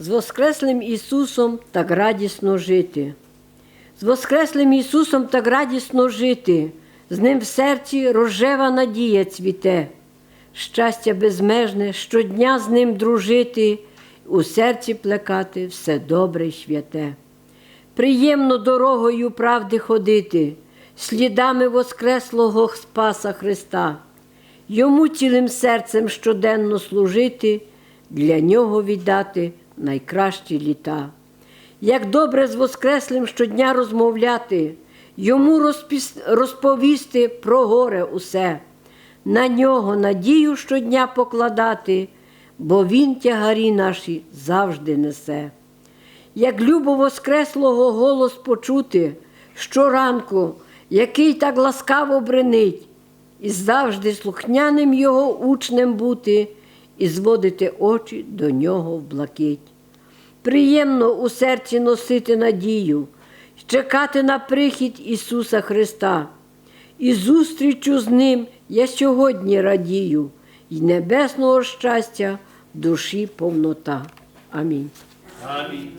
З Воскреслим Ісусом так радісно жити. З Воскреслим Ісусом так радісно жити, з Ним в серці рожева надія цвіте, щастя безмежне, щодня з Ним дружити, у серці плекати все добре й святе. Приємно дорогою правди ходити, слідами Воскреслого Спаса Христа, йому цілим серцем щоденно служити, для нього віддати найкращі літа. Як добре з Воскреслим щодня розмовляти, йому розпіс- розповісти про горе усе, на нього надію щодня покладати, бо він тягарі наші завжди несе. Як любо Воскреслого голос почути щоранку, який так ласкаво бренить, і завжди слухняним його учнем бути, і зводити очі до нього в блакить. Приємно у серці носити надію, чекати на прихід Ісуса Христа. І зустрічу з Ним я сьогодні радію, й небесного щастя в душі повнота. Амінь. Амінь.